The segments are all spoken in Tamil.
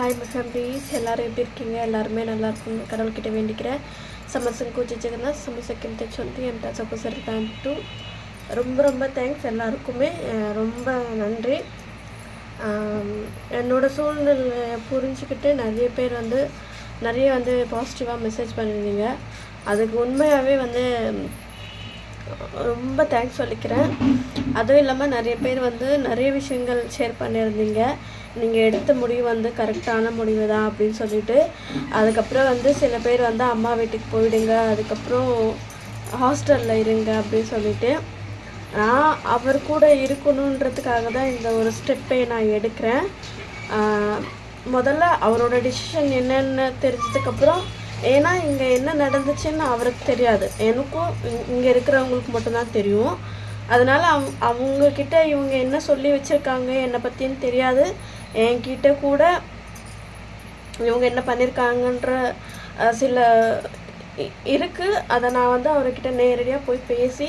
ஹாய் மை எல்லோரும் எப்படி இருக்கீங்க? எல்லாருமே நல்லா இருக்குங்க கடவுள்கிட்ட வேண்டிக்கிறேன். சமசன் கூச்சி ஜெகநாத் சமசக்கின் வந்து என் சப்போசர் டூ. ரொம்ப ரொம்ப தேங்க்ஸ் எல்லாருக்குமே. ரொம்ப நன்றி. என்னோடய சூழ்நிலையை புரிஞ்சுக்கிட்டு நிறைய பேர் வந்து நிறைய வந்து பாசிட்டிவாக மெசேஜ் பண்ணியிருந்தீங்க. அதுக்கு உண்மையாகவே வந்து ரொம்ப தேங்க்ஸ் சொல்லிக்கிறேன். அதுவும் இல்லாமல் நிறைய பேர் வந்து நிறைய விஷயங்கள் ஷேர் பண்ணியிருந்தீங்க. நீங்கள் எடுத்த முடிவு வந்து கரெக்டான முடிவு தான் அப்படின்னு சொல்லிட்டு அதுக்கப்புறம் வந்து சில பேர் வந்து அம்மா வீட்டுக்கு போயிடுங்க அதுக்கப்புறம் ஹாஸ்டலில் இருங்க அப்படின்னு சொல்லிட்டு நான் அவர் கூட இருக்கணுன்றதுக்காக தான் இந்த ஒரு ஸ்டெப்பை நான் எடுக்கிறேன். முதல்ல அவரோட டிசிஷன் என்னென்னு தெரிஞ்சதுக்கப்புறம் ஏன்னா இங்கே என்ன நடந்துச்சுன்னு அவருக்கு தெரியாது. எனக்கும் இங்கே இருக்கிறவங்களுக்கு மட்டும்தான் தெரியும். அதனால் அவ் அவங்கக்கிட்ட இவங்க என்ன சொல்லி வச்சுருக்காங்க என்னை பற்றின்னு தெரியாது. என்கிட்ட கூட இவங்க என்ன பண்ணியிருக்காங்கன்ற சில இருக்குது அதை நான் வந்து அவர்கிட்ட நேரடியாக போய் பேசி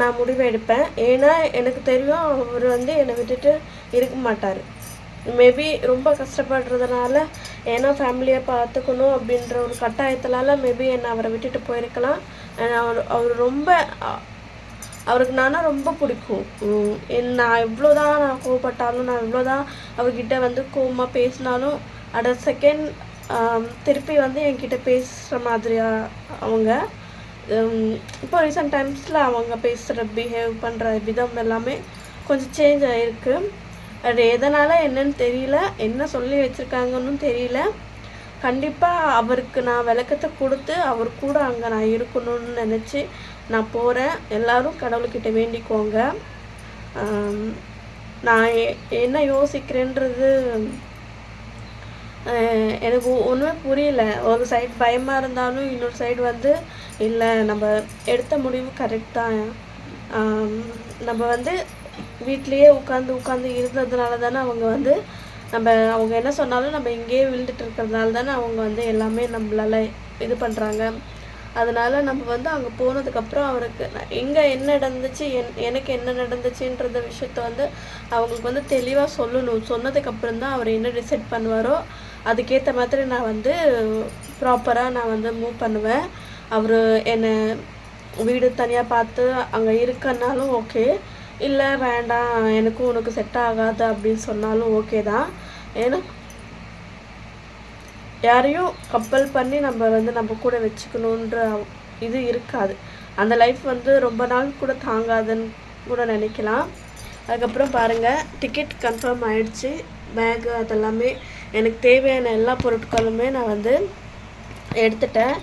நான் முடிவு எடுப்பேன். ஏன்னா எனக்கு தெரியும் அவர் வந்து என்னை விட்டுட்டு இருக்க மாட்டார். மேபி ரொம்ப கஷ்டப்படுறதுனால ஏன்னா ஃபேமிலியை பார்த்துக்கணும் அப்படின்ற ஒரு கட்டாயத்தினால மேபி என்னை அவரை விட்டுட்டு போயிருக்கலாம். அவர் அவர் ரொம்ப அவருக்கு நானா ரொம்ப பிடிக்கும். என் நான் எவ்வளோதான் நான் கோவப்பட்டாலும் நான் எவ்வளோதான் அவர்கிட்ட வந்து கோவமாக பேசினாலும் அட் செகண்ட் திருப்பி வந்து என்கிட்ட பேசுகிற மாதிரியா அவங்க இப்போ ரீசெண்ட் டைம்ஸில் அவங்க பேசுகிற பிஹேவ் பண்ணுற விதம் எல்லாமே கொஞ்சம் சேஞ்ச் ஆகிருக்கு அது எதனால் என்னன்னு தெரியல என்ன சொல்லி வச்சுருக்காங்கன்னு தெரியல. கண்டிப்பாக அவருக்கு நான் விளக்கத்தை கொடுத்து அவர் கூட அங்கே நான் இருக்கணும்னு நினச்சி நான் போகிறேன் எல்லாரும் கடவுள்கிட்ட வேண்டிக்கோங்க. நான் என்ன யோசிக்கிறேன்றது எனக்கு ஒன்றுமே புரியல. ஒரு சைடு பயமாக இருந்தாலும் இன்னொரு சைடு வந்து இல்லை நம்ம எடுத்த முடிவு கரெக்ட் தான். நம்ம வந்து வீட்லேயே உட்காந்து உட்காந்து இருந்ததுனால தானே அவங்க வந்து நம்ம அவங்க என்ன சொன்னாலும் நம்ம இங்கேயே விழுந்துட்டு இருக்கிறதுனால தானே அவங்க வந்து எல்லாமே நம்மளால இது பண்ணுறாங்க அதனால நம்ம வந்து அங்கே போனதுக்கப்புறம் அவருக்கு எங்கே என்ன நடந்துச்சு என் எனக்கு என்ன நடந்துச்சுன்றத விஷயத்த வந்து அவங்களுக்கு வந்து தெளிவாக சொல்லணும். சொன்னதுக்கப்புறம் தான் அவர் என்ன டிசைட் பண்ணுவாரோ அதுக்கேற்ற மாதிரி நான் வந்து ப்ராப்பராக நான் வந்து மூவ் பண்ணுவேன். அவர் என்னை வீடு தனியாக பார்த்து அங்கே இருக்கனாலும் ஓகே இல்லை வேண்டாம் எனக்கும் உனக்கு செட் ஆகாது அப்படின்னு சொன்னாலும் ஓகே தான். ஏன்னா யாரையும் கப்பல் பண்ணி நம்ம வந்து நம்ம கூட வச்சுக்கணுன்ற இது இருக்காது. அந்த லைஃப் வந்து ரொம்ப நாள் கூட தாங்காதுன்னு கூட நினைக்கலாம். அதுக்கப்புறம் பாருங்கள் டிக்கெட் கன்ஃபார்ம் ஆயிடுச்சு. பேகு அதெல்லாமே எனக்கு தேவையான எல்லா பொருட்களுமே நான் வந்து எடுத்துட்டேன்.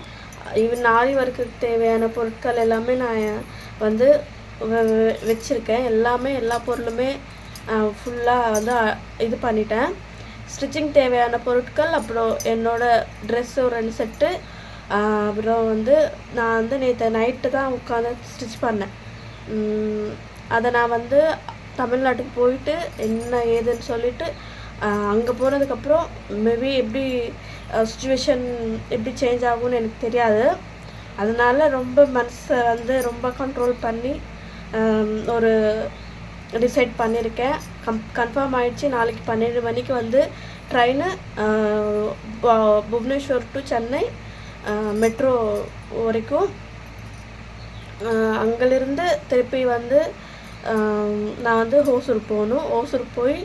இவன் நாளை வரைக்கும் தேவையான பொருட்கள் எல்லாமே நான் வந்து வ- எல்லாமே எல்லா பொருளுமே ஃபுல்லாக வந்து இது பண்ணிட்டேன். ஸ்டிச்சிங் தேவையான பொருட்கள் அப்புறம் என்னோடய ட்ரெஸ்ஸு ஒரு ரெண்டு செட்டு அப்புறம் வந்து நான் வந்து நேற்று நைட்டு தான் உட்காந்து ஸ்டிச் பண்ணேன். அதை நான் வந்து தமிழ்நாட்டுக்கு போயிட்டு என்ன ஏதுன்னு சொல்லிட்டு அங்கே போனதுக்கப்புறம் மேபி எப்படி சுச்சுவேஷன் எப்படி சேஞ்ச் ஆகும்னு எனக்கு தெரியாது. அதனால் ரொம்ப மனசை வந்து ரொம்ப கண்ட்ரோல் பண்ணி ஒரு டிசைட் பண்ணியிருக்கேன் கம் கன்ஃபார்ம் ஆகிடுச்சு நாளைக்கு பன்னெண்டு மணிக்கு வந்து train Bhubaneswar to Chennai metro வரைக்கும். ஆஹ் அங்கிருந்து திருப்பி வந்து நான் வந்து ஓசூர் போகணும். ஓசூர் போய்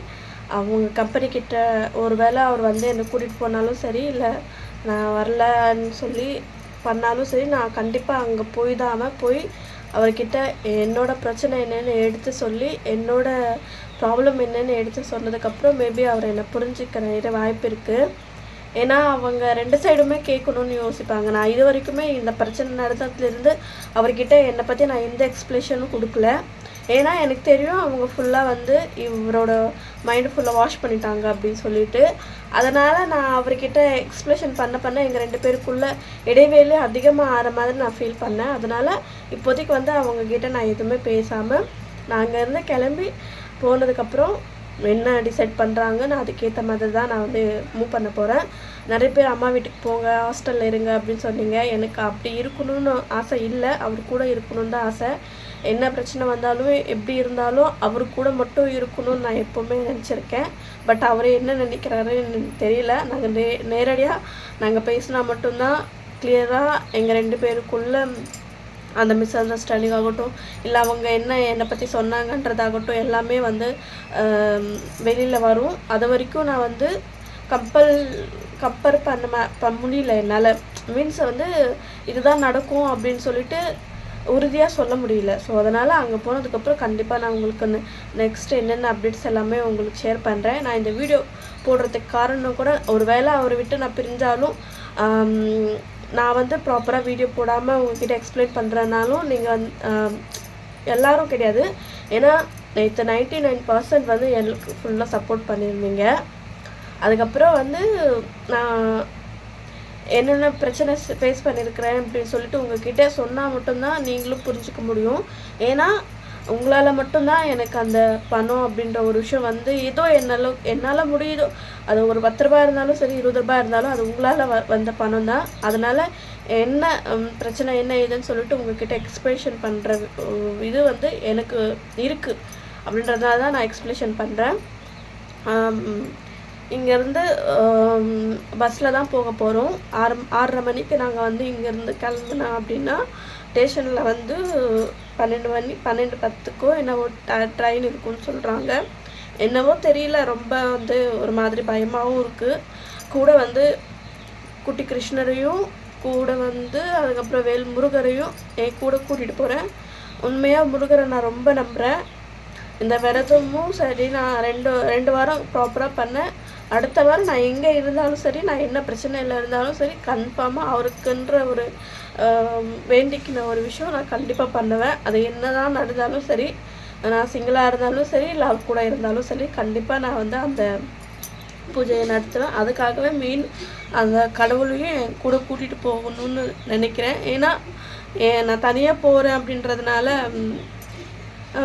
அவங்க கம்பெனிக்கிட்ட ஒரு வேளை அவர் வந்து என்னை கூட்டிகிட்டு போனாலும் சரி இல்லை நான் வரலன்னு சொல்லி பண்ணாலும் சரி நான் கண்டிப்பாக அங்கே போய் தான் போய் அவர்கிட்ட என்னோடய பிரச்சனை என்னென்னு எடுத்து சொல்லி என்னோடய ப்ராப்ளம் என்னென்னு எடுத்து சொன்னதுக்கப்புறம் மேபி அவர் என்னை புரிஞ்சுக்கிற நிறைய வாய்ப்பு இருக்குது ஏன்னா அவங்க ரெண்டு சைடுமே கேட்கணும்னு யோசிப்பாங்க. நான் இது வரைக்குமே இந்த பிரச்சனை நடந்ததுலேருந்து அவர்கிட்ட என்னை பற்றி நான் எந்த எக்ஸ்பிளேஷனும் கொடுக்கல. ஏன்னா எனக்கு தெரியும் அவங்க ஃபுல்லாக வந்து இவரோட மைண்டு ஃபுல்லாக வாஷ் பண்ணிட்டாங்க அப்படின்னு சொல்லிட்டு. அதனால் நான் அவர்கிட்ட எக்ஸ்பிளேஷன் பண்ண பண்ண எங்கள் ரெண்டு பேருக்குள்ள இடைவேளை அதிகமாக ஆகிற மாதிரி நான் ஃபீல் பண்ணேன். அதனால் இப்போதைக்கு வந்து அவங்கக்கிட்ட நான் எதுவுமே பேசாமல் நான் அங்கேருந்து கிளம்பி போனதுக்கப்புறம் என்ன டிசைட் பண்ணுறாங்க நான் அதுக்கேற்ற மாதிரி தான் நான் வந்து மூவ் பண்ண போகிறேன் நிறைய பேர் அம்மா வீட்டுக்கு போங்க ஹாஸ்டலில் இருங்க அப்படின்னு சொன்னீங்க. எனக்கு அப்படி இருக்கணும்னு ஆசை இல்லை. அவர் கூட இருக்கணும்னு தான் ஆசை. என்ன பிரச்சனை வந்தாலும் எப்படி இருந்தாலும் அவர் கூட மட்டும் இருக்கணும்னு நான் எப்போவுமே நினச்சிருக்கேன். பட் அவர் என்ன நினைக்கிறாருன்னு எனக்கு தெரியல. நாங்கள் நே நேரடியாக நாங்கள் பேசினா மட்டும்தான் கிளியராக எங்கள் ரெண்டு பேருக்குள்ள அந்த மிஸ் அண்டர்ஸ்டாண்டிங் ஆகட்டும் இல்லை அவங்க என்ன என்னை பற்றி சொன்னாங்கன்றதாகட்டும் எல்லாமே வந்து வெளியில் வரும். அது வரைக்கும் நான் வந்து கம்பல் கம்பேர் பண்ண பண்ண முடியல என்னால். மீன்ஸ் வந்து இதுதான் நடக்கும் அப்படின்னு சொல்லிட்டு உறுதியாக சொல்ல முடியல. ஸோ அதனால் அங்கே போனதுக்கப்புறம் கண்டிப்பாக நான் உங்களுக்கு நெக்ஸ்ட் என்னென்ன அப்டேட்ஸ் எல்லாமே உங்களுக்கு ஷேர் பண்ணுறேன் நான் இந்த வீடியோ போடுறதுக்கு காரணம் கூட ஒரு வேளை அவரை விட்டு நான் பிரிஞ்சாலும் நான் வந்து ப்ராப்பராக வீடியோ போடாமல் உங்ககிட்ட எக்ஸ்பிளைன் பண்ணுறனாலும் நீங்கள் வந்து எல்லோரும் எல்லாரும் கிடையாது. ஏன்னா நேற்று நைன்டி நைன் பர்சன்ட் வந்து எனக்கு ஃபுல்லாக சப்போர்ட் பண்ணியிருந்தீங்க. அதுக்கப்புறம் வந்து நான் என்னென்ன பிரச்சனை ஃபேஸ் பண்ணியிருக்கிறேன் அப்படின்னு சொல்லிட்டு உங்ககிட்ட சொன்னால் மட்டும்தான் நீங்களும் புரிஞ்சுக்க முடியும். ஏன்னா உங்களால் மட்டும்தான் எனக்கு அந்த பணம் அப்படின்ற ஒரு விஷயம் வந்து ஏதோ என்னால் என்னால் முடியுதோ அது ஒரு பத்து ரூபாய் இருந்தாலும் சரி இருபது ரூபாய் இருந்தாலும் அது உங்களால் வ வந்த பணம் தான். அதனால் என்ன பிரச்சனை என்ன ஏதுன்னு சொல்லிட்டு உங்ககிட்ட எக்ஸ்பிளேஷன் பண்ணுற இது வந்து எனக்கு இருக்குது அப்படின்றதுனால தான் நான் எக்ஸ்பிளேஷன் பண்ணுறேன் இங்கேருந்து பஸ்ஸில் தான் போக போகிறோம் ஆறு ஆறரை மணிக்கு நாங்கள் வந்து இங்கேருந்து கிளம்புனா அப்படின்னா ஸ்டேஷனில் வந்து பன்னெண்டு மணி பன்னெண்டு பத்துக்கோ என்னவோ ட்ரெயின் இருக்குன்னு சொல்கிறாங்க என்னவோ தெரியல ரொம்ப வந்து ஒரு மாதிரி பயமாகவும் இருக்குது கூட வந்து குட்டி கிருஷ்ணரையும் கூட வந்து அதுக்கப்புறம் வேல் முருகரையும் என் கூட கூட்டிகிட்டு போகிறேன் உண்மையாக முருகரை நான் ரொம்ப நம்புகிறேன் இந்த விரதமும் சரி நான் ரெண்டு ரெண்டு வாரம் ப்ராப்பராக பண்ணேன். அடுத்த வாரம் நான் எங்கே இருந்தாலும் சரி நான் என்ன பிரச்சனையில் இருந்தாலும் சரி கன்ஃபார்மாக அவருக்குன்ற ஒரு வேண்டிக்கின ஒரு விஷயம் நான் கண்டிப்பாக பண்ணுவேன். அது என்னதான் நடந்தாலும் சரி நான் சிங்கிளாக இருந்தாலும் சரி இல்லை அவர் கூட இருந்தாலும் சரி கண்டிப்பாக நான் வந்து அந்த பூஜையை நடத்துவேன். அதுக்காகவே மெயின் அந்த கடவுளையும் என் கூட கூட்டிகிட்டு போகணும்னு நினைக்கிறேன். ஏன்னா நான் தனியாக போகிறேன் அப்படின்றதுனால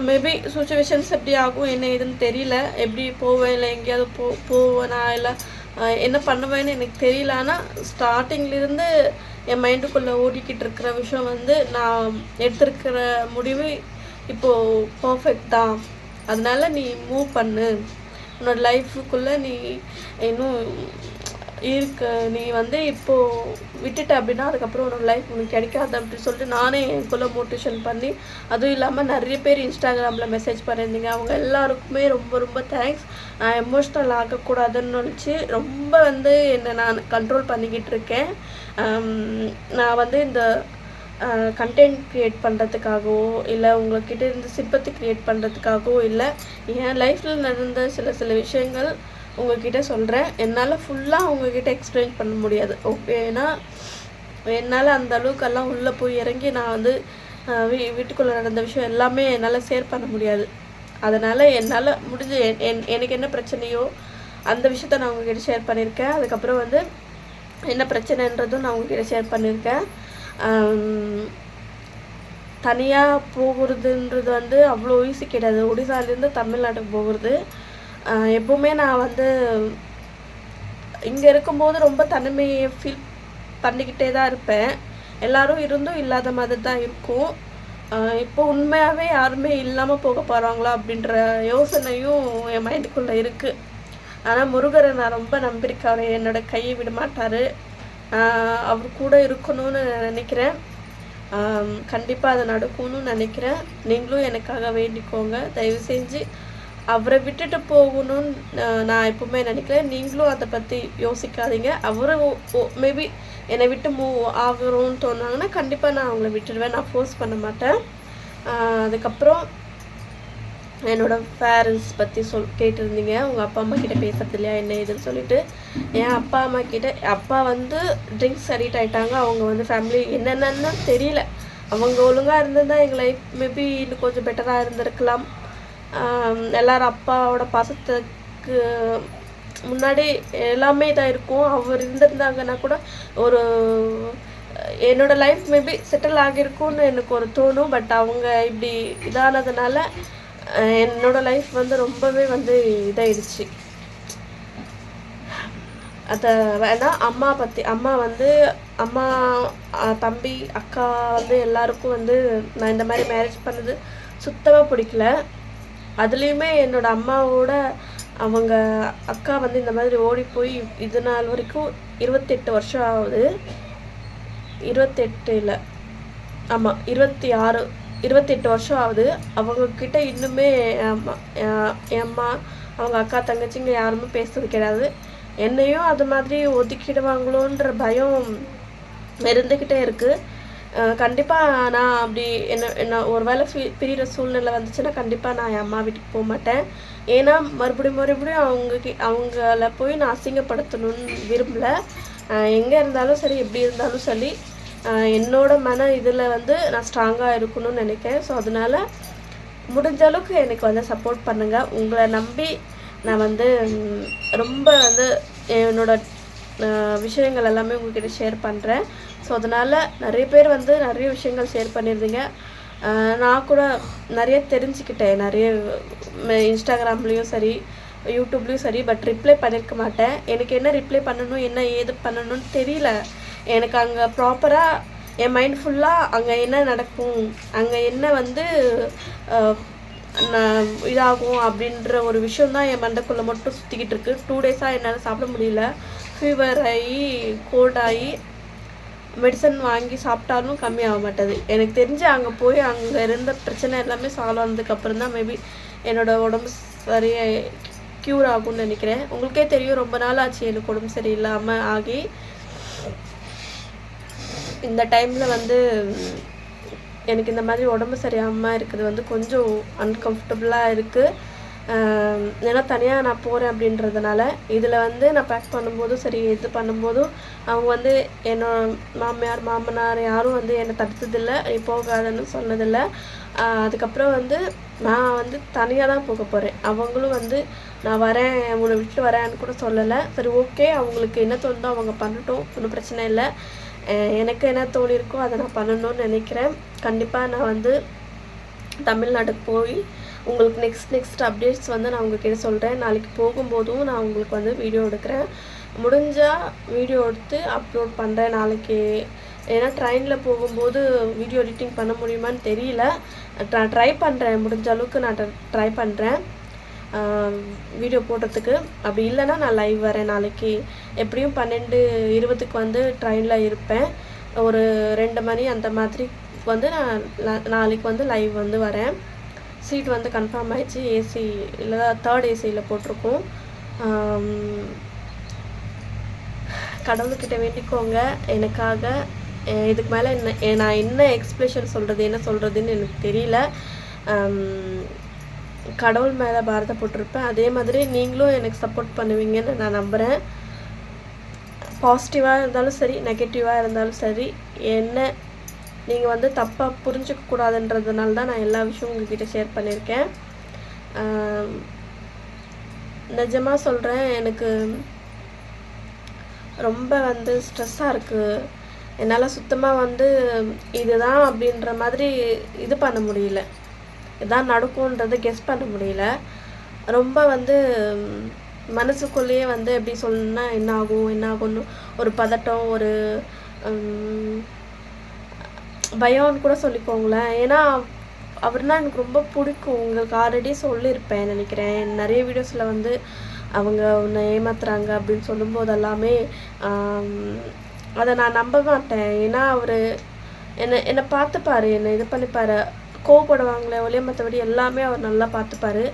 மேபி சுச்சுவேஷன்ஸ் எப்படி ஆகும் என்ன ஏதுன்னு தெரியல. எப்படி போவேன் இல்லை எங்கேயாவது போ போவேனா இல்லை என்ன பண்ணுவேன்னு எனக்கு தெரியல. ஆனால் ஸ்டார்டிங்லேருந்து என் மைண்டுக்குள்ளே ஓடிக்கிட்டு இருக்கிற விஷயம் வந்து நான் எடுத்திருக்கிற முடிவு இப்போது பர்ஃபெக்ட் தான். அதனால் நீ மூவ் பண்ணு. உன்னோட லைஃபுக்குள்ளே நீ இன்னும் இருக்கு. நீ வந்து இப்போ விட்டுட்ட அப்படின்னா அதுக்கப்புறம் உன்னோட லைஃப் உனக்கு கிடைக்காது அப்படின்னு சொல்லிட்டு நானே எனக்குள்ளே மோட்டிவேஷன் பண்ணி அதுவும் இல்லாமல் நிறைய பேர் இன்ஸ்டாகிராமில் மெசேஜ் பண்ணியிருந்தீங்க. அவங்க எல்லாருக்குமே ரொம்ப ரொம்ப தேங்க்ஸ் நான் எமோஷ்னல் ஆகக்கூடாதுன்னு நினச்சி ரொம்ப வந்து என்னை நான் கண்ட்ரோல் பண்ணிக்கிட்டு இருக்கேன். நான் வந்து இந்த கண்டென்ட் க்ரியேட் பண்ணுறதுக்காகவோ இல்லை உங்கள்கிட்ட இருந்து சிற்பத்தை க்ரியேட் பண்ணுறதுக்காகவோ இல்லை என் லைஃப்பில் நடந்த சில சில விஷயங்கள் உங்ககிட்ட சொல்கிறேன் என்னால் ஃபுல்லாக உங்ககிட்ட எக்ஸ்பிளைன் பண்ண முடியாது. ஓகே ஏன்னா என்னால் அந்த அளவுக்கெல்லாம் உள்ளே போய் இறங்கி நான் வந்து வீ வீட்டுக்குள்ளே நடந்த விஷயம் எல்லாமே என்னால் ஷேர் பண்ண முடியாது. அதனால் என்னால் முடிஞ்ச என்- எனக்கு என்ன பிரச்சனையோ அந்த விஷயத்த நான் உங்ககிட்ட ஷேர் பண்ணியிருக்கேன் அதுக்கப்புறம் வந்து என்ன பிரச்சனைன்றதும் நான் உங்ககிட்ட ஷேர் பண்ணியிருக்கேன் தனியாக போகிறதுன்றது வந்து அவ்வளோ ஈஸி கிடையாது. ஒடிசாலேருந்து தமிழ்நாட்டுக்கு போகிறது. எப்பவுமே நான் வந்து இங்கே இருக்கும்போது ரொம்ப தனிமையை ஃபீல் பண்ணிக்கிட்டே தான் இருப்பேன். எல்லாரும் இருந்தும் இல்லாத மாதிரி தான் இருக்கும். இப்போ உண்மையாகவே யாருமே இல்லாமல் போக போகிறாங்களா அப்படின்ற யோசனையும் என் மைண்டுக்குள்ளே இருக்குது ஆனால் முருகரை நான் ரொம்ப நம்பியிருக்கேன் அவர் என்னோடய கையை விட மாட்டார். அவர் கூட இருக்கணும்னு நினைக்கிறேன். கண்டிப்பாக அது நடக்கும்னு நினைக்கிறேன். நீங்களும் எனக்காக வேண்டிக்கோங்க. தயவு செஞ்சு அவரை விட்டுட்டு போகணும்னு நான் எப்பவுமே நினைக்கிறேன். நீங்களும் அதை பற்றி யோசிக்காதீங்க. அவரும் மேபி என்னை விட்டு மூவ் ஆகிறோன்னு தோணுனாங்கன்னா கண்டிப்பாக நான் அவங்கள விட்டுடுவேன் நான் ஃபோர்ஸ் பண்ண மாட்டேன். அதுக்கப்புறம் என்னோட பேரண்ட்ஸ் பற்றி சொல் கேட்டிருந்தீங்க. உங்கள் அப்பா அம்மா கிட்ட பேசுறது இல்லையா என்ன ஏதுன்னு சொல்லிட்டு. என் அப்பா அம்மா கிட்ட அப்பா வந்து ட்ரிங்க்ஸ் அடிக்ட் ஆயிட்டாங்க. அவங்க வந்து ஃபேமிலி என்னென்னு தெரியல. அவங்க ஒழுங்காக இருந்திருந்தால் எங்கள் லைஃப் மேபி இன்னும் கொஞ்சம் பெட்டராக இருந்திருக்கலாம். எல்லாரும் அப்பாவோட பாசத்துக்கு முன்னாடி எல்லாமே இதாக இருக்கும். அவர் இருந்திருந்தாங்கன்னா கூட ஒரு என்னோட லைஃப் மேபி செட்டில் ஆகியிருக்கும்னு எனக்கு ஒரு தோணும். பட் அவங்க இப்படி இதானதுனால என்னோட லைஃப் வந்து ரொம்பவே வந்து இதாயிடுச்சு. அதை வேணா அம்மா பற்றி அம்மா வந்து அம்மா தம்பி அக்கா வந்து எல்லாருக்கும் வந்து நான் இந்த மாதிரி மேரேஜ் பண்ணது சுத்தமாக பிடிக்கல. அதுலேயுமே என்னோடய அம்மாவோட அவங்க அக்கா வந்து இந்த மாதிரி ஓடி போய் இது நாள் வரைக்கும் இருபத்தெட்டு வருஷம் ஆகுது. இருபத்தெட்டு இல்லை. ஆமாம் இருபத்தி ஆறு இருபத்தெட்டு வருஷம் ஆகுது. அவங்கக்கிட்ட இன்னுமே என் அம்மா அவங்க அக்கா தங்கச்சிங்க யாருமே பேசுறது கிடையாது. என்னையும் அது மாதிரி ஒதுக்கிடுவாங்களோன்ற பயம் இருந்துக்கிட்டே இருக்குது கண்டிப்பாக நான் அப்படி என்ன என்ன ஒரு வேளை பிரிகிற சூழ்நிலை வந்துச்சுன்னா கண்டிப்பாக நான் என் அம்மா வீட்டுக்கு போக மாட்டேன். ஏன்னா மறுபடியும் மறுபடியும் அவங்க கி- அவங்கள போய் நான் அசிங்கப்படுத்தணும்னு விரும்பலை. எங்கே இருந்தாலும் சரி எப்படி இருந்தாலும் சரி என்னோட மன இதில் வந்து நான் ஸ்ட்ராங்காக இருக்கணும்னு நினைக்கிறேன். ஸோ அதனால முடிஞ்ச அளவுக்கு எனக்கு வந்து சப்போர்ட் பண்ணுங்கள் உங்களை நம்பி நான் வந்து ரொம்ப வந்து என்னோட விஷயங்கள் எல்லாமே உங்ககிட்ட ஷேர் பண்ணுறேன் ஸோ அதனால் நிறைய பேர் வந்து நிறைய விஷயங்கள் ஷேர் பண்ணியிருந்தீங்க நான் கூட நிறைய தெரிஞ்சுக்கிட்டேன். நிறைய இன்ஸ்டாகிராம்லேயும் சரி யூடியூப்லேயும் சரி பட் ரிப்ளை பண்ணியிருக்க மாட்டேன். எனக்கு என்ன ரிப்ளை பண்ணணும் என்ன ஏது பண்ணணும்னு தெரியல. எனக்கு அங்கே ப்ராப்பராக என் மைண்ட் ஃபுல்லாக அங்கே என்ன நடக்கும் அங்கே என்ன வந்து நான் இதாகும் அப்படின்ற ஒரு விஷயம் தான் என் மண்டக்குள்ளே மட்டும் சுற்றிக்கிட்டு இருக்கு. டூ டேஸாக என்னால் சாப்பிட முடியல. ஃபீவர் ஆகி கோடாகி மெடிசன் வாங்கி சாப்பிட்டாலும் கம்மியாக மாட்டேது எனக்கு தெரிஞ்சு அங்கே போய் அங்கே இருந்த பிரச்சனை எல்லாமே சால்வ் ஆனதுக்கப்புறம் தான் மேபி என்னோடய உடம்பு சரியாக க்யூர் ஆகும்னு நினைக்கிறேன். உங்களுக்கே தெரியும் ரொம்ப நாள் ஆச்சு எனக்கு உடம்பு சரியில்லாமல் ஆகி. இந்த டைமில் வந்து எனக்கு இந்த மாதிரி உடம்பு சரியாமல் இருக்குது வந்து கொஞ்சம் அன்கம்ஃபர்டபுளாக இருக்குது ஏன்னா தனியாக நான் போகிறேன் அப்படின்றதுனால இதில் வந்து நான் பேக் பண்ணும்போதும் சரி இது பண்ணும்போதும் அவங்க வந்து என்னோட மாமியார் மாமனார் யாரும் வந்து என்னை தடுத்ததில்லை நீ போகாதன்னு சொன்னதில்லை. அதுக்கப்புறம் வந்து நான் வந்து தனியாக தான் போக போகிறேன் அவங்களும் வந்து நான் வரேன் உங்களை விட்டு வரேன்னு கூட சொல்லலை. சரி ஓகே அவங்களுக்கு என்ன தோணுதோ அவங்க பண்ணட்டும் ஒன்றும் பிரச்சனை இல்லை. எனக்கு என்ன தோணியிருக்கோ அதை நான் பண்ணணும்னு நினைக்கிறேன். கண்டிப்பாக நான் வந்து தமிழ்நாட்டுக்கு போய் உங்களுக்கு நெக்ஸ்ட் நெக்ஸ்ட் அப்டேட்ஸ் வந்து நான் உங்ககிட்ட சொல்கிறேன் நாளைக்கு போகும்போதும் நான் உங்களுக்கு வந்து வீடியோ எடுக்கிறேன். முடிஞ்சால் வீடியோ எடுத்து அப்லோட் பண்ணுறேன் நாளைக்கு. ஏன்னா ட்ரெயினில் போகும்போது வீடியோ எடிட்டிங் பண்ண முடியுமான்னு தெரியல. நான் ட்ரை பண்ணுறேன் முடிஞ்ச அளவுக்கு நான் ட்ரை பண்ணுறேன் வீடியோ போடுறதுக்கு. அப்படி இல்லைன்னா நான் லைவ் வரேன் நாளைக்கு. எப்படியும் பன்னெண்டு இருபதுக்கு வந்து ட்ரெயினில் இருப்பேன். ஒரு ரெண்டு மணி அந்த மாதிரி வந்து நான் நாளைக்கு வந்து லைவ் வந்து வரேன். சீட் வந்து கன்ஃபார்ம் ஆகிடுச்சு ஏசி இல்லை தேர்ட் ஏசியில் போட்டிருக்கோம். கடவுள்கிட்ட வேண்டிக்கோங்க. எனக்காக இதுக்கு மேலே என்ன நான் என்ன எக்ஸ்பிளேஷன் சொல்கிறது என்ன சொல்கிறதுன்னு எனக்கு தெரியல. கடவுள் மேலே பாரத போட்டிருப்பேன். அதே மாதிரி நீங்களும் எனக்கு சப்போர்ட் பண்ணுவீங்கன்னு நான் நம்புகிறேன் பாசிட்டிவாக இருந்தாலும் சரி நெகட்டிவாக இருந்தாலும் சரி என்ன நீங்கள் வந்து தப்பாக புரிஞ்சிக்க கூடாதுன்றதுனால தான் நான் எல்லா விஷயமும் உங்ககிட்ட ஷேர் பண்ணியிருக்கேன். நிஜமாக சொல்கிறேன் எனக்கு ரொம்ப வந்து ஸ்ட்ரெஸ்ஸாக இருக்குது என்னால் சுத்தமாக வந்து இதுதான் அப்படின்ற மாதிரி இது பண்ண முடியல. இதான் நடக்கும்ன்றது கெஸ் பண்ண முடியல. ரொம்ப வந்து மனசுக்குள்ளேயே வந்து எப்படி சொல்லணும்னா என்ன ஆகும் என்ன ஆகும்னு ஒரு பதட்டம் ஒரு பயம்னு கூட சொல்லிக்கோங்களேன். ஏன்னா அவர்னா எனக்கு ரொம்ப பிடிக்கும். உங்களுக்கு ஆல்ரெடி சொல்லியிருப்பேன் நினைக்கிறேன். நிறைய வீடியோஸில் வந்து அவங்க உன்னை ஏமாத்துறாங்க அப்படின்னு சொல்லும்போது எல்லாமே அதை நான் நம்ப மாட்டேன். ஏன்னா அவர் என்னை என்னை பார்த்துப்பாரு. என்னை இது பண்ணிப்பாரு. கோவப்படுவாங்களே ஒளிய மற்றபடி எல்லாமே அவர் நல்லா பார்த்துப்பாரு.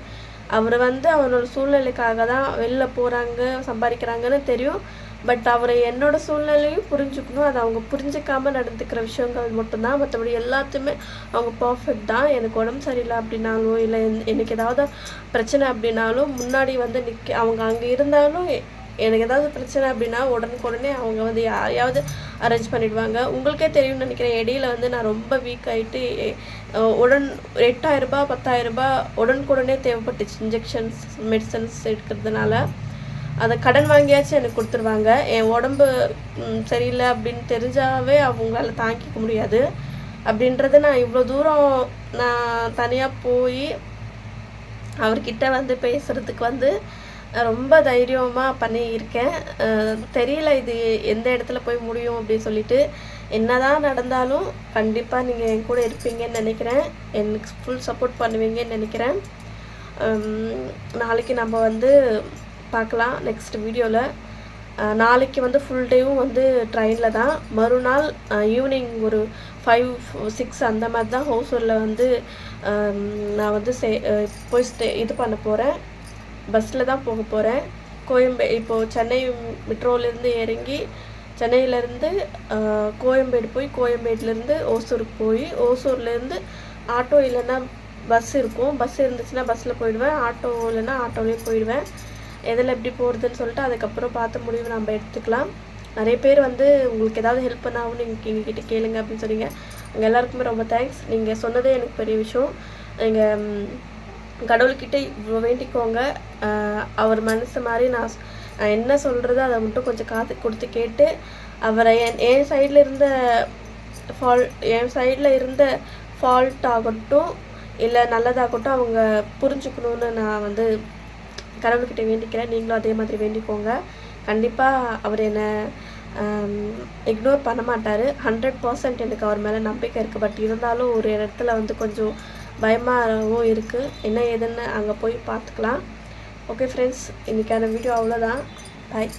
அவர் வந்து அவரோட சூழ்நிலைக்காக தான் வெளில போகிறாங்க சம்பாதிக்கிறாங்கன்னு தெரியும். பட் அவரை என்னோட சூழ்நிலையும் புரிஞ்சுக்கணும். அதை அவங்க புரிஞ்சுக்காம நடந்துக்கிற விஷயங்கள் மட்டும்தான். மற்றபடி எல்லாத்தையுமே அவங்க பர்ஃபெக்ட் தான். எனக்கு உடம்பு சரியில்லை அப்படின்னாலும் இல்லை எனக்கு ஏதாவது பிரச்சனை அப்படின்னாலும் முன்னாடி வந்து நிற்க அவங்க அங்கே இருந்தாலும் எனக்கு ஏதாவது பிரச்சனை அப்படின்னா உடனுக்குடனே அவங்க வந்து யாரையாவது அரேஞ்ச் பண்ணிடுவாங்க. உங்களுக்கே தெரியும்னு நினைக்கிறேன். இடையில வந்து நான் ரொம்ப வீக் ஆகிட்டு உடன் எட்டாயிரம் ரூபாய் பத்தாயிரம் ரூபாய் உடனுக்குடனே தேவைப்பட்டுச்சு. இன்ஜெக்ஷன்ஸ் மெடிசன்ஸ் எடுக்கிறதுனால. அதை கடன் வாங்கியாச்சும் எனக்கு கொடுத்துருவாங்க. என் உடம்பு சரியில்லை அப்படின்னு தெரிஞ்சாவே அவங்களால தாங்கிக்க முடியாது. அப்படின்றத நான் இவ்வளோ தூரம் நான் தனியாக போய் அவர்கிட்ட வந்து பேசுகிறதுக்கு வந்து ரொம்ப தைரியமாக பண்ணியிருக்கேன் தெரியல இது எந்த இடத்துல போய் முடியும் அப்படின்னு சொல்லிட்டு. என்னதான் நடந்தாலும் கண்டிப்பாக நீங்கள் என் கூட இருப்பீங்கன்னு நினைக்கிறேன். எனக்கு ஃபுல் சப்போர்ட் பண்ணுவீங்கன்னு நினைக்கிறேன். நாளைக்கு நம்ம வந்து பார்க்கலாம் நெக்ஸ்ட் வீடியோவில் நாளைக்கு வந்து ஃபுல் டேவும் வந்து ட்ரெயினில் தான். மறுநாள் ஈவினிங் ஒரு ஃபைவ் சிக்ஸ் அந்த மாதிரி தான் ஹோசூரில் வந்து நான் வந்து சே போய் ஸ்டே இது பண்ண போகிறேன் பஸ்ஸில் தான் போக போகிறேன் கோயம்பே இப்போது சென்னை மெட்ரோலேருந்து இறங்கி சென்னையிலேருந்து கோயம்பேடு போய் கோயம்பேடுலேருந்து ஓசூருக்கு போய் ஓசூர்லேருந்து ஆட்டோ இல்லைன்னா பஸ் இருக்கும். பஸ் இருந்துச்சுன்னா பஸ்ஸில் போயிடுவேன். ஆட்டோ இல்லைன்னா ஆட்டோலேயே போயிடுவேன். எதில் எப்படி போகிறதுன்னு சொல்லிட்டு அதுக்கப்புறம் பார்த்து முடிவு நம்ம எடுத்துக்கலாம். நிறைய பேர் வந்து உங்களுக்கு ஏதாவது ஹெல்ப் பண்ணாவும் நீங்கள் எங்ககிட்ட கேளுங்க அப்படின்னு சொன்னீங்க. உங்கள் எல்லாருக்குமே ரொம்ப தேங்க்ஸ் நீங்கள் சொன்னதே எனக்கு பெரிய விஷயம். நீங்கள் கடவுள்கிட்ட இவ்வளோ வேண்டிக்கோங்க. அவர் மனசு மாதிரி நான் என்ன சொல்கிறதோ அதை மட்டும் கொஞ்சம் காத்து கொடுத்து கேட்டு அவரை என் என் சைடில் இருந்த ஃபால் என் சைடில் இருந்த ஃபால்ட் ஆகட்டும் இல்லை நல்லதாகட்டும் அவங்க புரிஞ்சுக்கணுன்னு நான் வந்து கடவுள்கிட்ட வேண்டிக்கிறேன். நீங்களும் அதே மாதிரி வேண்டிக்கோங்க. கண்டிப்பாக அவர் என்னை இக்னோர் பண்ண மாட்டார். ஹண்ட்ரட் பர்சன்ட் எனக்கு அவர் மேலே நம்பிக்கை இருக்குது பட் இருந்தாலும் ஒரு இடத்துல வந்து கொஞ்சம் பயமாகவும் இருக்குது என்ன ஏதுன்னு அங்கே போய் பார்த்துக்கலாம். ஓகே ஃப்ரெண்ட்ஸ் இன்றைக்கான வீடியோ அவ்வளோதான் பாய்